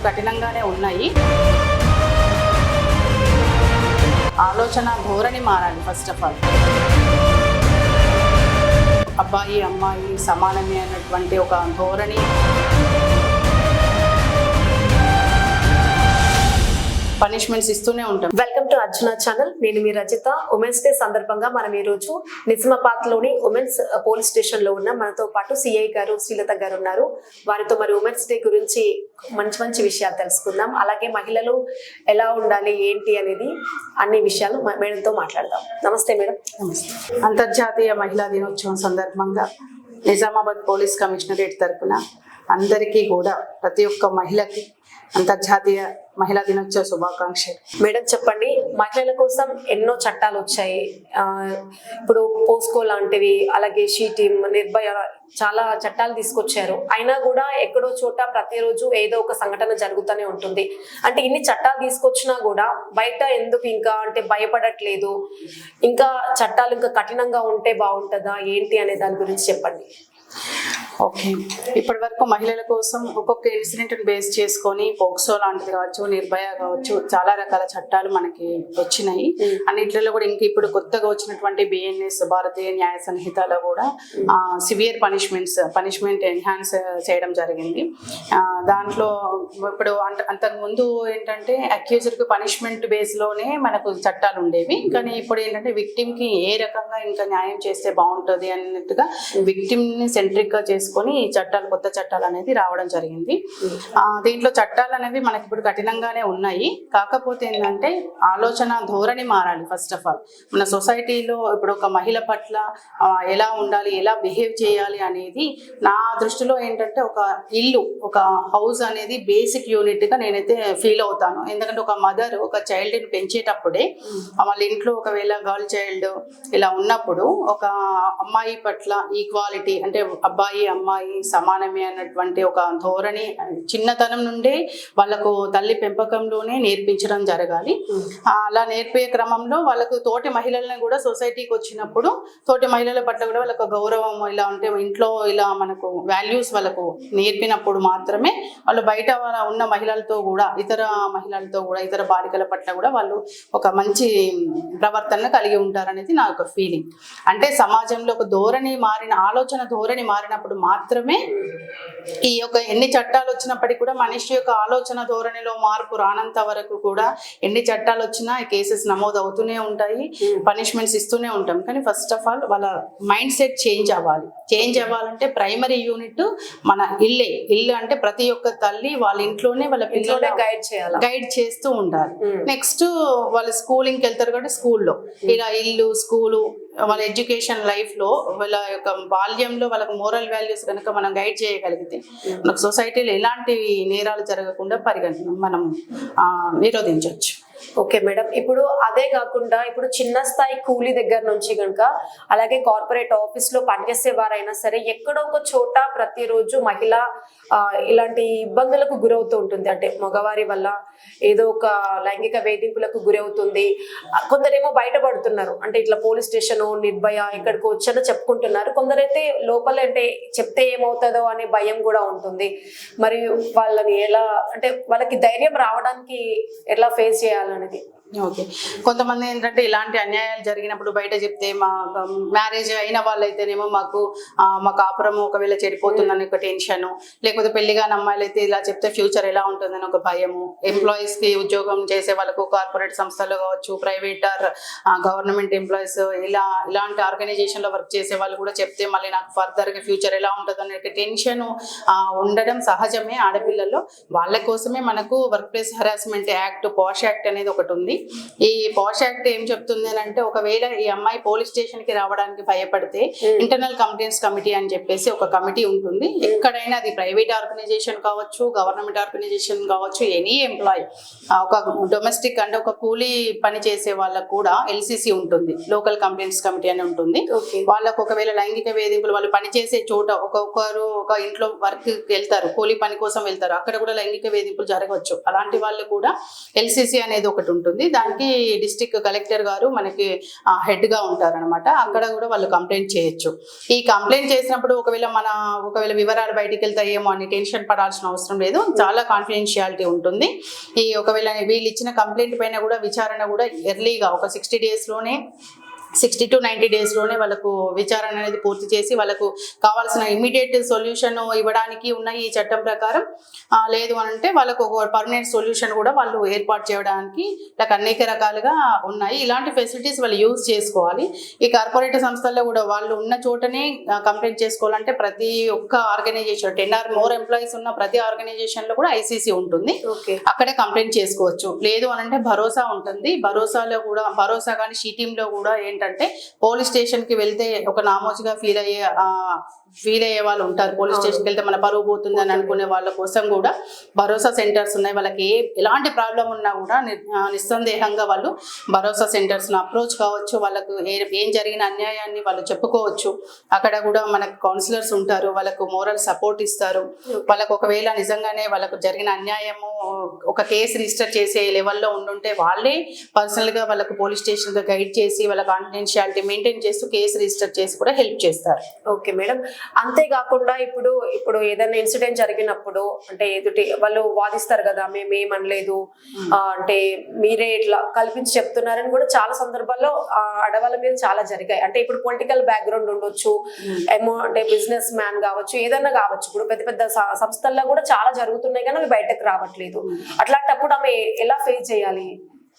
ఇప్పుడు కఠినంగానే ఉన్నాయి. ఆలోచన ధోరణి మారాలి ఫస్ట్ ఆఫ్ ఆల్ అబ్బాయి అమ్మాయి సమానమే అన్నటువంటి ఒక ధోరణి పనిష్మెంట్స్ ఇస్తూనే ఉంటాం. వెల్కమ్ టు అర్జున ఛానల్ నేను మీ రజిత. ఉమెన్స్ డే సందర్భంగా మనం ఈ రోజు నిజామాబాద్లోని ఉమెన్స్ పోలీస్ స్టేషన్లో ఉన్న మనతో పాటు సిఐ గారు శ్రీలత గారు ఉన్నారు. వారితో మరి ఉమెన్స్ డే గురించి మంచి మంచి విషయాలు తెలుసుకుందాం. అలాగే మహిళలు ఎలా ఉండాలి ఏంటి అనేది అన్ని విషయాలు మ- మేడంతో మాట్లాడదాం. నమస్తే మేడం. నమస్తే. అంతర్జాతీయ మహిళా దినోత్సవం సందర్భంగా నిజామాబాద్ పోలీస్ కమిషనరేట్ తరపున అందరికీ కూడా ప్రతి ఒక్క మహిళకి అంతర్జాతీయ మహిళా దినోత్సవ శుభాకాంక్షలు. మేడం చెప్పండి. మహిళల కోసం ఎన్నో చట్టాలు వచ్చాయి. ఇప్పుడు పోస్కో లాంటివి అలాగే షీటీమ్ నిర్భయ చాలా చట్టాలు తీసుకొచ్చారు. అయినా కూడా ఎక్కడో చోట ప్రతిరోజు ఏదో ఒక సంఘటన జరుగుతూనే ఉంటుంది. అంటే ఇన్ని చట్టాలు తీసుకొచ్చినా కూడా బయట ఎందుకు ఇంకా అంటే భయపడట్లేదు? ఇంకా చట్టాలు ఇంకా కఠినంగా ఉంటే బాగుంటుందా? ఏంటి అనే దాని గురించి చెప్పండి. ఓకే. ఇప్పటి వరకు మహిళల కోసం ఒక్కొక్క ఇన్సిడెంట్ బేస్ చేసుకొని పోక్సో లాంటిది కావచ్చు నిర్భయ కావచ్చు చాలా రకాల చట్టాలు మనకి వచ్చినాయి. అన్నిట్లలో కూడా ఇంక ఇప్పుడు కొత్తగా వచ్చినటువంటి బిఎన్ఎస్ భారతీయ న్యాయ సంహితలో కూడా సివియర్ పనిష్మెంట్స్ పనిష్మెంట్ ఎన్హాన్స్ చేయడం జరిగింది. దాంట్లో ఇప్పుడు అంత అంతకుముందు ఏంటంటే అక్యూజర్కి పనిష్మెంట్ బేస్లోనే మనకు చట్టాలు ఉండేవి. కానీ ఇప్పుడు ఏంటంటే విక్టిమ్కి ఏ రకంగా ఇంకా న్యాయం చేస్తే బాగుంటుంది అన్నట్టుగా విక్టిమ్ని సెంట్రిక్గా చేసుకొని ఈ చట్టాలు కొత్త చట్టాలు అనేది రావడం జరిగింది. ఆ, దీంట్లో చట్టాలు అనేవి మనకి ఇప్పుడు కఠినంగానే ఉన్నాయి. కాకపోతే ఏంటంటే ఆలోచన ధోరణి మారాలి ఫస్ట్ ఆఫ్ ఆల్ మన సొసైటీలో ఇప్పుడు ఒక మహిళ పట్ల ఎలా ఉండాలి ఎలా బిహేవ్ చేయాలి అనేది నా దృష్టిలో ఏంటంటే ఒక ఇల్లు ఒక హౌస్ అనేది బేసిక్ యూనిట్గా నేనైతే ఫీల్ అవుతాను. ఎందుకంటే ఒక మదర్ ఒక చైల్డ్ని పెంచేటప్పుడే వాళ్ళ ఇంట్లో ఒకవేళ గర్ల్ చైల్డ్ ఇలా ఉన్నప్పుడు ఒక అమ్మాయి పట్ల ఈక్వాలిటీ అంటే అబ్బాయి అమ్మాయి సమానమే అన్నటువంటి ఒక ధోరణి చిన్నతనం నుండే వాళ్ళకు తల్లి పెంపకంలోనే నేర్పించడం జరగాలి. అలా నేర్పే క్రమంలో వాళ్ళకు తోటి మహిళలను కూడా సొసైటీకి వచ్చినప్పుడు తోటి మహిళల పట్ల కూడా వాళ్ళకు గౌరవం ఇలా ఉంటే ఇంట్లో ఇలా మనకు వాల్యూస్ వాళ్ళకు నేర్పినప్పుడు మాత్రమే వాళ్ళు బయట వాళ్ళ ఉన్న మహిళలతో కూడా ఇతర మహిళలతో కూడా ఇతర బాలికల పట్ల కూడా వాళ్ళు ఒక మంచి ప్రవర్తన కలిగి ఉంటారనేది నా యొక్క ఫీలింగ్ అంటే సమాజంలో ఒక ధోరణి మారిన ఆలోచన ధోరణి మారినప్పుడు మాత్రమే ఈ యొక్క ఎన్ని చట్టాలు వచ్చినప్పటికీ కూడా మనిషి యొక్క ఆలోచన ధోరణిలో మార్పు రానంత వరకు కూడా ఎన్ని చట్టాలు వచ్చినా కేసెస్ నమోదు అవుతూనే ఉంటాయి పనిష్మెంట్స్ ఇస్తూనే ఉంటాం. కానీ ఫస్ట్ ఆఫ్ ఆల్ వాళ్ళ మైండ్ సెట్ చేంజ్ అవ్వాలి. చేంజ్ అవ్వాలంటే ప్రైమరీ యూనిట్ మన ఇల్లే. ఇల్లు అంటే ప్రతి ఒక్క తల్లి వాళ్ళ ఇంట్లోనే వాళ్ళ పిల్లలు గైడ్ చేయాలి? గైడ్ చేస్తూ ఉండాలి. నెక్స్ట్ వాళ్ళు స్కూలింగ్కి వెళ్తారు కాబట్టి స్కూల్లో. ఇలా ఇల్లు స్కూలు వాళ్ళ ఎడ్యుకేషన్ లైఫ్లో వాళ్ళ యొక్క బాల్యంలో వాళ్ళకి మోరల్ వాల్యూస్ కనుక మనం గైడ్ చేయగలిగితే మనకు సొసైటీలో ఎలాంటి నేరాలు జరగకుండా పరిగణ మనం ఆ, నిరోధించవచ్చు. Okay madam. ఇప్పుడు అదే కాకుండా ఇప్పుడు చిన్న స్థాయి కూలీ దగ్గర నుంచి కనుక అలాగే కార్పొరేట్ ఆఫీస్లో పనిచేసే వారైనా సరే ఎక్కడో ఒక చోట ప్రతిరోజు మహిళ ఆ, ఇలాంటి ఇబ్బందులకు గురవుతూ ఉంటుంది. అంటే మగవారి వల్ల ఏదో ఒక లైంగిక వేధింపులకు గురవుతుంది. కొందరేమో బయటపడుతున్నారు. అంటే ఇట్లా పోలీస్ స్టేషన్ నిర్భయ ఇక్కడికి వచ్చానో చెప్పుకుంటున్నారు. కొందరైతే లోపల అంటే చెప్తే ఏమవుతుందో అనే భయం కూడా ఉంటుంది. మరియు వాళ్ళని ఎలా అంటే వాళ్ళకి ధైర్యం రావడానికి ఎలా ఫేస్ చేయాలి? చేయాలనేది ఓకే. కొంతమంది ఏంటంటే ఇలాంటి అన్యాయాలు జరిగినప్పుడు బయట చెప్తే మా మ్యారేజ్ అయిన వాళ్ళైతేనేమో మాకు మా కాపురం ఒకవేళ చెడిపోతుందని ఒక టెన్షన్. లేకపోతే పెళ్ళిగాని అమ్మాయిలు అయితే ఇలా చెప్తే ఫ్యూచర్ ఎలా ఉంటుందని ఒక భయము. ఎంప్లాయీస్కి ఉద్యోగం చేసే వాళ్ళకు కార్పొరేట్ సంస్థలు కావచ్చు ప్రైవేట్ ఆర్ గవర్నమెంట్ ఎంప్లాయీస్ ఇలా ఇలాంటి ఆర్గనైజేషన్లో వర్క్ చేసే వాళ్ళు కూడా చెప్తే మళ్ళీ నాకు ఫర్దర్గా ఫ్యూచర్ ఎలా ఉంటుంది అనే టెన్షన్ ఉండడం సహజమే ఆడపిల్లల్లో. వాళ్ళ కోసమే మనకు workplace harassment act POSH act అనేది ఒకటి ఉంది. ఈ పాష్ యాక్ట్ ఏం చెప్తుంది అని అంటే ఒకవేళ ఈ అమ్మాయి పోలీస్ స్టేషన్కి రావడానికి భయపడితే ఇంటర్నల్ కంప్లైంట్స్ కమిటీ అని చెప్పేసి ఒక కమిటీ ఉంటుంది. ఎక్కడైనా అది ప్రైవేట్ ఆర్గనైజేషన్ కావచ్చు గవర్నమెంట్ ఆర్గనైజేషన్ కావచ్చు ఎనీ ఎంప్లాయ్ ఒక డొమెస్టిక్ అంటే ఒక కూలీ పని చేసే వాళ్ళకు కూడా ఎల్సిసి ఉంటుంది. లోకల్ కంప్లైంట్స్ కమిటీ అని ఉంటుంది. వాళ్ళకు ఒకవేళ లైంగిక వేధింపులు వాళ్ళు పనిచేసే చోట ఒక్కొక్కరు ఒక ఇంట్లో వర్క్ వెళ్తారు కూలీ పని కోసం వెళ్తారు అక్కడ కూడా లైంగిక వేధింపులు జరగవచ్చు. అలాంటి వాళ్ళు కూడా ఎల్సిసి అనేది ఒకటి ఉంటుంది. దానికి డిస్టిక్ కలెక్టర్ గారు మనకి హెడ్గా ఉంటారనమాట అక్కడ కూడా వాళ్ళు కంప్లైంట్ చేయొచ్చు. ఈ కంప్లైంట్ చేసినప్పుడు ఒకవేళ మన ఒకవేళ వివరాలు బయటికి వెళ్తాయేమో అని టెన్షన్ పడాల్సిన అవసరం లేదు. చాలా కాన్ఫిడెన్షియాలిటీ ఉంటుంది. ఈ ఒకవేళ వీళ్ళు ఇచ్చిన కంప్లైంట్ పైన కూడా విచారణ కూడా ఎర్లీగా ఒక సిక్స్టీ డేస్లోనే సిక్స్టీ టు నైంటీ డేస్లోనే వాళ్ళకు విచారణ అనేది పూర్తి చేసి వాళ్ళకు కావాల్సిన ఇమీడియట్ సొల్యూషన్ ఇవ్వడానికి ఉన్న ఈ చట్టం ప్రకారం లేదు అని అంటే వాళ్ళకు ఒక పర్మనెంట్ సొల్యూషన్ కూడా వాళ్ళు ఏర్పాటు చేయడానికి like అనేక రకాలుగా ఉన్నాయి. ఇలాంటి ఫెసిలిటీస్ వాళ్ళు యూజ్ చేసుకోవాలి. ఈ కార్పొరేట్ సంస్థల్లో కూడా వాళ్ళు ఉన్న చోటనే కంప్లైంట్ చేసుకోవాలంటే ప్రతి ఒక్క organisation ten or more employees ఉన్న ప్రతి ఆర్గనైజేషన్లో కూడా ఐసీసీ ఉంటుంది. ఓకే. అక్కడే కంప్లైంట్ చేసుకోవచ్చు. లేదు అని అంటే భరోసా ఉంటుంది. భరోసాలో కూడా భరోసా కానీ షీ టీంలో కూడా ఏంటంటే పోలీస్ స్టేషన్కి వెళ్తే ఒక నామోజుగా ఫీల్ అయ్యే ఫీల్ అయ్యే వాళ్ళు ఉంటారు. పోలీస్ స్టేషన్కి వెళ్తే మన పరువు పోతుంది అని అనుకునే వాళ్ళ కోసం కూడా భరోసా సెంటర్స్ ఉన్నాయి. వాళ్ళకి ఏ ఎలాంటి ప్రాబ్లం ఉన్నా కూడా నిస్సందేహంగా వాళ్ళు భరోసా సెంటర్స్ అప్రోచ్ కావచ్చు. వాళ్ళకు ఏ- జరిగిన అన్యాయాన్ని వాళ్ళు చెప్పుకోవచ్చు. అక్కడ కూడా మనకు కౌన్సిలర్స్ ఉంటారు. వాళ్ళకు మోరల్ సపోర్ట్ ఇస్తారు. వాళ్ళకు ఒకవేళ నిజంగానే వాళ్ళకు జరిగిన అన్యాయము ఒక కేసు రిజిస్టర్ చేసే లెవెల్లో ఉండుంటే వాళ్ళే పర్సనల్గా వాళ్ళకు పోలీస్ స్టేషన్గా గైడ్ చేసి వాళ్ళ కాన్ఫిడెన్షియాలిటీ మెయింటైన్ చేస్తూ కేసు రిజిస్టర్ చేసి కూడా హెల్ప్ చేస్తారు. ఓకే మేడం అంతేకాకుండా ఇప్పుడు ఇప్పుడు ఏదైనా ఇన్సిడెంట్ జరిగినప్పుడు అంటే ఎదుటి వాళ్ళు వాదిస్తారు కదా మేము ఏమనలేదు ఆ, అంటే మీరే ఇట్లా కల్పించి చెప్తున్నారని కూడా చాలా సందర్భాల్లో ఆ, ఆడవాళ్ళ మీద చాలా జరిగాయి. అంటే ఇప్పుడు పొలిటికల్ బ్యాక్గ్రౌండ్ ఉండొచ్చు ఏమో అంటే బిజినెస్ మ్యాన్ కావచ్చు ఏదైనా కావచ్చు. ఇప్పుడు పెద్ద పెద్ద సంస్థల్లో కూడా చాలా జరుగుతున్నాయి కానీ అవి బయటకు రావట్లేదు. అట్లాంటప్పుడు ఆమె ఎలా ఫేస్ చేయాలి?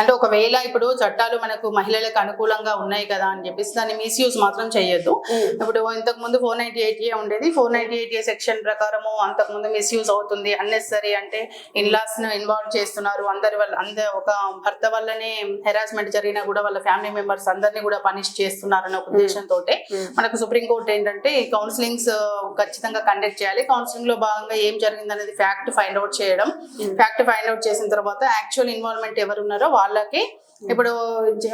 అంటే ఒకవేళ ఇప్పుడు చట్టాలు మనకు మహిళలకు అనుకూలంగా ఉన్నాయి కదా అని చెప్పేసి దాన్ని మిస్యూజ్ మాత్రం చేయొద్దు. ఇప్పుడు ఇంతకు ముందు ఫోర్ నైన్టీ ఎయిట్ ఏ ఉండేది four ninety eight A section ప్రకారము అంతకుముందు మిస్యూజ్ అవుతుంది అన్నెసరీ అంటే ఇన్లాస్ను ఇన్వాల్వ్ చేస్తున్నారు. అందరి వల్ల అంద ఒక భర్త వల్లనే హెరాస్మెంట్ జరిగినా కూడా వాళ్ళ ఫ్యామిలీ మెంబర్స్ అందరినీ కూడా పనిష్ చేస్తున్నారనే ఒక ఉద్దేశంతో మనకు సుప్రీంకోర్టు ఏంటంటే కౌన్సిలింగ్స్ ఖచ్చితంగా కండక్ట్ చేయాలి. కౌన్సిలింగ్లో భాగంగా ఏం జరిగింది అనేది ఫ్యాక్ట్ ఫైండ్ అవుట్ చేయడం ఫ్యాక్ట్ ఫైండ్ అవుట్ చేసిన తర్వాత యాక్చువల్ ఇన్వాల్వ్మెంట్ ఎవరు ఉన్నారో వాళ్ళకి. ఇప్పుడు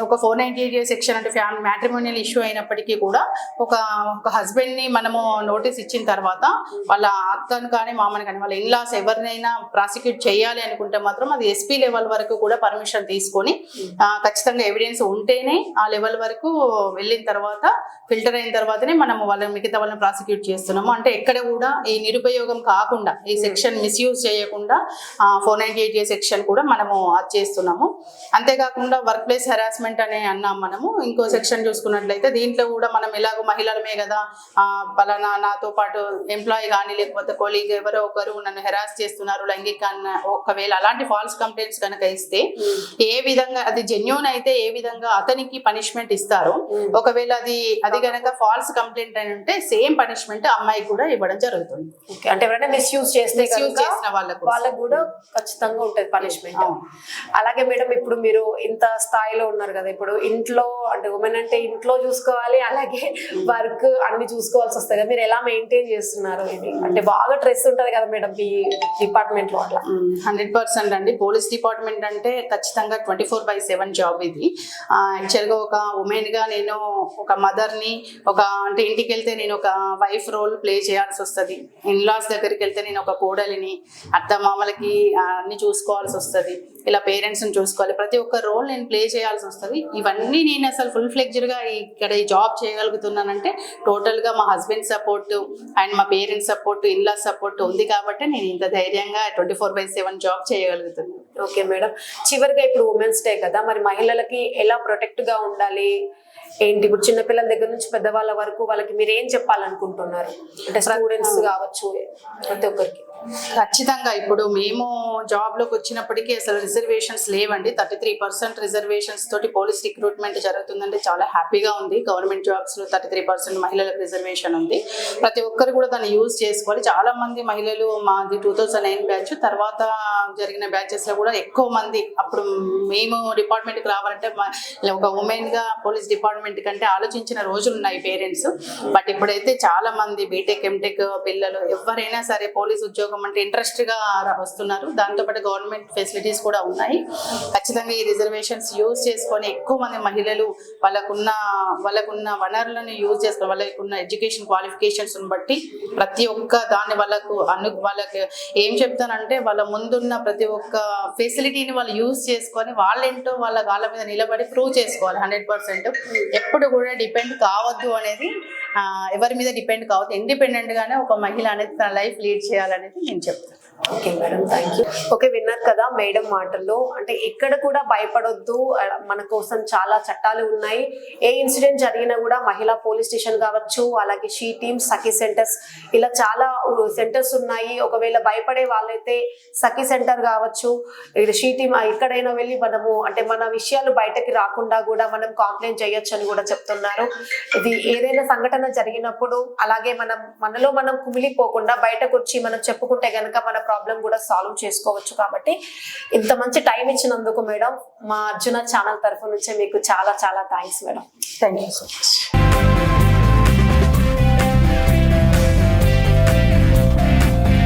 ఒక ఫోర్ నైన్టీ ఎయిట్ సెక్షన్ అంటే ఫ్యామిలీ మ్యాట్రిమోనియల్ ఇష్యూ అయినప్పటికీ కూడా ఒక ఒక హస్బెండ్ని మనము నోటీస్ ఇచ్చిన తర్వాత వాళ్ళ అత్తను కానీ మామని కానీ వాళ్ళ ఇన్లాస్ ఎవరినైనా ప్రాసిక్యూట్ చేయాలి అనుకుంటే మాత్రం అది ఎస్పీ లెవెల్ వరకు కూడా పర్మిషన్ తీసుకొని ఆ, ఖచ్చితంగా ఎవిడెన్స్ ఉంటేనే ఆ లెవెల్ వరకు వెళ్ళిన తర్వాత ఫిల్టర్ అయిన తర్వాతనే మనము వాళ్ళని మిగతా వాళ్ళని ప్రాసిక్యూట్ చేస్తున్నాము. అంటే ఎక్కడ కూడా ఈ నిరుపయోగం కాకుండా ఈ సెక్షన్ మిస్యూజ్ చేయకుండా ఫోర్ నైన్టీ ఎయిట్ సెక్షన్ కూడా మనము అది చేస్తున్నాము. అంతేకాకుండా వర్క్ ప్లేస్ హెరాస్మెంట్ అనే అన్నాం మనము. ఇంకో సెక్షన్ చూసుకున్నట్లయితే దీంట్లో కూడా మనం ఎలాగో మహిళలమే కదా పలానా నాతో పాటు ఎంప్లాయీ కానీ లేకపోతే కొలీగ్ ఎవరో ఒకరు నన్ను హెరాస్ చేస్తున్నారు లైంగిక ఒకవేళ అలాంటి ఫాల్స్ కంప్లైంట్స్ కనుక ఇస్తే ఏ విధంగా అది జెన్యున్ అయితే ఏ విధంగా అతనికి పనిష్మెంట్ ఇస్తారో ఒకవేళ అది అది గనక ఫాల్స్ కంప్లైంట్ అని ఉంటే సేమ్ పనిష్మెంట్ అమ్మాయికి కూడా ఇవ్వడం జరుగుతుంది. అంటే ఎవరైనా మిస్యూజ్ చేస్తే కనుక వాళ్ళకు వాళ్ళకు కూడా ఖచ్చితంగా ఉంటది పనిష్మెంట్. అలాగే మేడం ఇప్పుడు మీరు ఇంత స్థాయిలో ఉన్నారు కదా ఇప్పుడు ఇంట్లో అంటే ఉమెన్ అంటే ఇంట్లో చూసుకోవాలి అలాగే వర్క్ అన్ని చూసుకోవాల్సి వస్తాయి కదా మీరు ఎలా మెయింటైన్ చేస్తున్నారు ఇది? అంటే బాగా స్ట్రెస్ ఉంటది కదా మేడం ఈ డిపార్ట్మెంట్లో అట్లా. హండ్రెడ్ పర్సెంట్ అండి. పోలీస్ డిపార్ట్మెంట్ అంటే ఖచ్చితంగా twenty four by seven job ఇది యాక్చువల్గా ఒక ఉమెన్గా నేను ఒక మదర్ని ఒక అంటే ఇంటికి వెళ్తే నేను ఒక వైఫ్ రోల్ ప్లే చేయాల్సి వస్తుంది. ఇన్లాస్ దగ్గరికి వెళ్తే నేను ఒక కోడలిని అత్త మామలకి అన్ని చూసుకోవాల్సి వస్తుంది. ఇలా పేరెంట్స్ని చూసుకోవాలి. ప్రతి ఒక్క రోల్ నేను ప్లే చేయాల్సి వస్తుంది. ఇవన్నీ నేను అసలు ఫుల్ ఫ్లెక్జ్డ్గా ఇక్కడ ఈ జాబ్ చేయగలుగుతున్నానంటే టోటల్గా మా హస్బెండ్ సపోర్ట్ అండ్ మా parents support in law support ఉంది కాబట్టి నేను ఇంత ధైర్యంగా twenty four by seven job చేయగలుగుతున్నాను. ఓకే మేడం చివరిగా ఇప్పుడు ఉమెన్స్ డే కదా మరి మహిళలకి ఎలా ప్రొటెక్ట్గా ఉండాలి? ఏంటి? ఇప్పుడు చిన్నపిల్లల దగ్గర నుంచి పెద్దవాళ్ళ వరకు వాళ్ళకి మీరు ఏం చెప్పాలనుకుంటున్నారు? అంటే స్టూడెంట్స్ కావచ్చు ప్రతి ఒక్కరికి. ఖచ్చితంగా ఇప్పుడు మేము జాబ్లోకి వచ్చినప్పటికీ అసలు రిజర్వేషన్స్ లేవండి. థర్టీ త్రీ పర్సెంట్ రిజర్వేషన్స్ తోటి పోలీస్ రిక్రూట్మెంట్ జరుగుతుందంటే చాలా హ్యాపీగా ఉంది. గవర్నమెంట్ జాబ్స్లో థర్టీ త్రీ పర్సెంట్ మహిళలకు రిజర్వేషన్ ఉంది. ప్రతి ఒక్కరు కూడా దాన్ని యూజ్ చేసుకోవాలి. చాలా మంది మహిళలు మాది టూ థౌసండ్ నైన్ బ్యాచ్ తర్వాత జరిగిన బ్యాచెస్లో కూడా ఎక్కువ మంది అప్పుడు మేము డిపార్ట్మెంట్కి రావాలంటే ఒక ఉమెన్గా పోలీస్ డిపార్ట్మెంట్ కంటే ఆలోచించిన రోజులు ఉన్నాయి పేరెంట్స్ బట్ ఇప్పుడైతే చాలా మంది బీటెక్ ఎంటెక్ పిల్లలు ఎవరైనా సరే పోలీస్ ఉద్యోగం అంటే ఇంట్రెస్ట్గా వస్తున్నారు. దాంతోపాటు గవర్నమెంట్ ఫెసిలిటీస్ కూడా ఉన్నాయి. ఖచ్చితంగా ఈ రిజర్వేషన్స్ యూజ్ చేసుకొని ఎక్కువ మంది మహిళలు వాళ్ళకున్న వాళ్ళకున్న వనరులను యూజ్ చేసుకొని వాళ్ళకున్న ఎడ్యుకేషన్ క్వాలిఫికేషన్స్ బట్టి ప్రతి ఒక్క దాన్ని వాళ్ళకు అను వాళ్ళకి ఏం చెప్తానంటే వాళ్ళ ముందున్న ప్రతి ఒక్క ఫెసిలిటీని వాళ్ళు యూజ్ చేసుకొని వాళ్ళేంటో వాళ్ళ కాళ్ళ మీద నిలబడి ప్రూవ్ చేసుకోవాలి. హండ్రెడ్ పర్సెంట్ ఎప్పుడు కూడా డిపెండ్ కావద్దు అనేది ఎవరి మీద డిపెండ్ కావద్దు. ఇండిపెండెంట్ గానే ఒక మహిళ అనేది తన లైఫ్ లీడ్ చేయాలనేది నేను చెప్తాను okay madam thank you okay విన్నారు కదా మేడం మాటల్లో. అంటే ఎక్కడ కూడా భయపడొద్దు. మన కోసం చాలా చట్టాలు ఉన్నాయి. ఏ ఇన్సిడెంట్ జరిగినా కూడా మహిళా పోలీస్ స్టేషన్ కావచ్చు అలాగే షీ టీమ్ సఖీ సెంటర్స్. ఇలా చాలా సెంటర్స్ ఉన్నాయి. ఒకవేళ భయపడే వాళ్ళైతే సఖీ సెంటర్ కావచ్చు. షీ టీమ్ ఎక్కడైనా వెళ్ళి మనము అంటే మన విషయాలు బయటకి రాకుండా కూడా మనం కాంప్లైంట్ చేయొచ్చు అని కూడా చెప్తున్నారు. ఇది ఏదైనా సంఘటన జరిగినప్పుడు అలాగే మనం మనలో మనం కుమిలిపోకుండా బయటకు వచ్చి మనం చెప్పుకుంటే గనక మన ప్రాబ్లం కూడా సాల్వ్ చేసుకోవచ్చు కాబట్టి ఇంత మంచి టైం ఇచ్చినందుకు మేడం మా అర్జున ఛానల్ తరఫు నుంచి మీకు చాలా చాలా thanks madam. Thank you so much